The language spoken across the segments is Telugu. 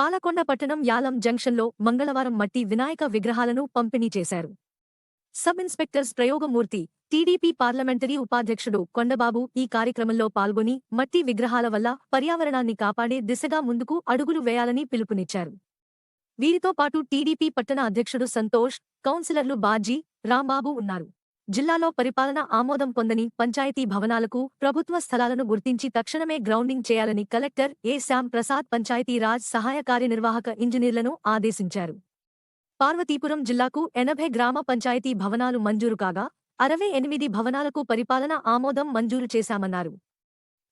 పాలకొండ పట్టణం యాలం జంక్షన్లో మంగళవారం మట్టి వినాయక విగ్రహాలను పంపిణీ చేశారు. Sub inspectors Prayogamurthy TDP parliamentary ఉపాధ్యక్షుడు కొండబాబు ఈ కార్యక్రమంలో పాల్గొని మట్టి విగ్రహాల వల్ల పర్యావరణాన్ని కాపాడే దిశగా ముందుకు అడుగులు వేయాలని పిలుపునిచ్చారు. వీరితో పాటు టీడీపీ పట్టణ అధ్యక్షుడు సంతోష్ కౌన్సిలర్లు బాజీ రాంబాబు ఉన్నారు. జిల్లాలో పరిపాలన ఆమోదం పొందని పంచాయతీ భవనాలకు ప్రభుత్వ స్థలాలను గుర్తించి తక్షణమే గ్రౌండింగ్ చేయాలని కలెక్టర్ ఏ. శ్యామ్ ప్రసాద్ పంచాయతీరాజ్ సహాయ కార్యనిర్వాహక ఇంజనీర్లను ఆదేశించారు. పార్వతీపురం జిల్లాకు ఎనభై గ్రామ పంచాయతీ భవనాలు మంజూరు కాగా అరవై ఎనిమిది భవనాలకు పరిపాలన ఆమోదం మంజూరు చేశామన్నారు.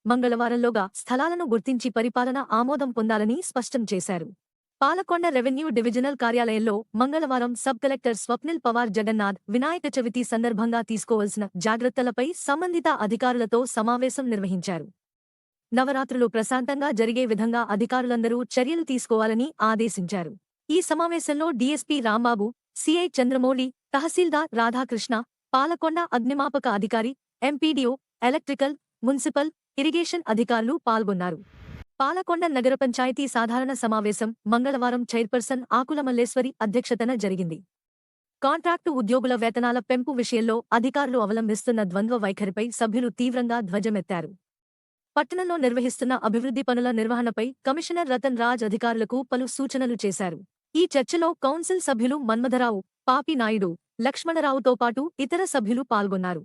మంగళవారంలోగా స్థలాలను గుర్తించి పరిపాలన ఆమోదం పొందాలని స్పష్టం చేశారు. పాలకొండ రెవెన్యూ డివిజనల్ కార్యాలయంలో మంగళవారం సబ్ కలెక్టర్ స్వప్నిల్ పవార్ జగన్నాథ్ వినాయక చవితి సందర్భంగా తీసుకోవాల్సిన జాగ్రత్తలపై సంబంధిత అధికారులతో సమావేశం నిర్వహించారు. నవరాత్రులు ప్రశాంతంగా జరిగే విధంగా అధికారులందరూ చర్యలు తీసుకోవాలని ఆదేశించారు. ఈ సమావేశంలో డీఎస్పీ రాంబాబు సిఐ చంద్రమౌళి తహసీల్దార్ రాధాకృష్ణ పాలకొండ అగ్నిమాపక అధికారి ఎంపీడీఓ ఎలక్ట్రికల్ మున్సిపల్ ఇరిగేషన్ అధికారులు పాల్గొన్నారు. పాలకొండ నగర పంచాయతీ సాధారణ సమావేశం మంగళవారం చైర్పర్సన్ ఆకుల మల్లేశ్వరి అధ్యక్షతన జరిగింది. కాంట్రాక్టు ఉద్యోగుల వేతనాల పెంపు విషయంలో అధికారులు అవలంబిస్తున్న ద్వంద్వ వైఖరిపై సభ్యులు తీవ్రంగా ధ్వజమెత్తారు. పట్టణంలో నిర్వహిస్తున్న అభివృద్ధి పనుల నిర్వహణపై కమిషనర్ రతన్ రాజ్ అధికారులకు పలు సూచనలు చేశారు. ఈ చర్చలో కౌన్సిల్ సభ్యులు మన్మధరావు పాపి నాయుడు లక్ష్మణరావుతో పాటు ఇతర సభ్యులు పాల్గొన్నారు.